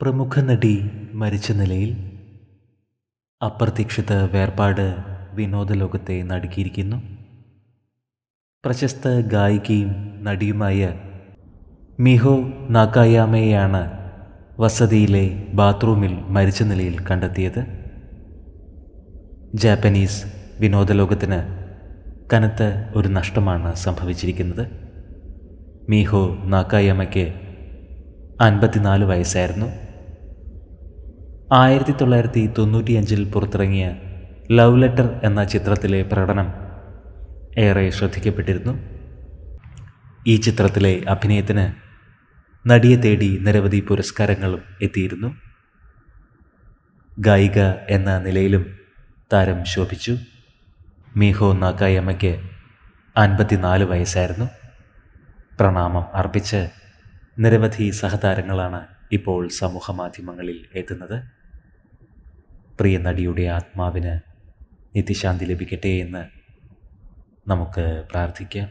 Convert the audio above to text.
പ്രമുഖ നടി മരിച്ച നിലയിൽ അപ്രതീക്ഷിത വേർപാട് വിനോദലോകത്തെ നടുക്കിയിരിക്കുന്നു. പ്രശസ്ത ഗായികയും നടിയുമായ മിഹോ നാക്കായാമയെയാണ് വസതിയിലെ ബാത്റൂമിൽ മരിച്ച നിലയിൽ കണ്ടെത്തിയത്. ജാപ്പനീസ് വിനോദലോകത്തിന് കനത്ത ഒരു നഷ്ടമാണ് സംഭവിച്ചിരിക്കുന്നത്. മീഹോ നാക്കായാമയ്ക്ക് അൻപത്തിനാല് വയസ്സായിരുന്നു. ആയിരത്തി തൊള്ളായിരത്തി തൊണ്ണൂറ്റിയഞ്ചിൽ പുറത്തിറങ്ങിയ ലവ് ലെറ്റർ എന്ന ചിത്രത്തിലെ പ്രകടനം ഏറെ ശ്രദ്ധിക്കപ്പെട്ടിരുന്നു. ഈ ചിത്രത്തിലെ അഭിനയത്തിന് നടിയെ തേടി നിരവധി പുരസ്കാരങ്ങളും എത്തിയിരുന്നു. ഗായിക എന്ന നിലയിലും താരം ശോഭിച്ചു. മീഹോ നാക്കായമ്മയ്ക്ക് അൻപത്തിനാല് വയസ്സായിരുന്നു. പ്രണാമം അർപ്പിച്ച് നിരവധി സഹതാരങ്ങളാണ് ഇപ്പോൾ സമൂഹ മാധ്യമങ്ങളിൽ എത്തുന്നത്. പ്രിയ നടിയുടെ ആത്മാവിന് നിത്യശാന്തി ലഭിക്കട്ടെ എന്ന് നമുക്ക് പ്രാർത്ഥിക്കാം.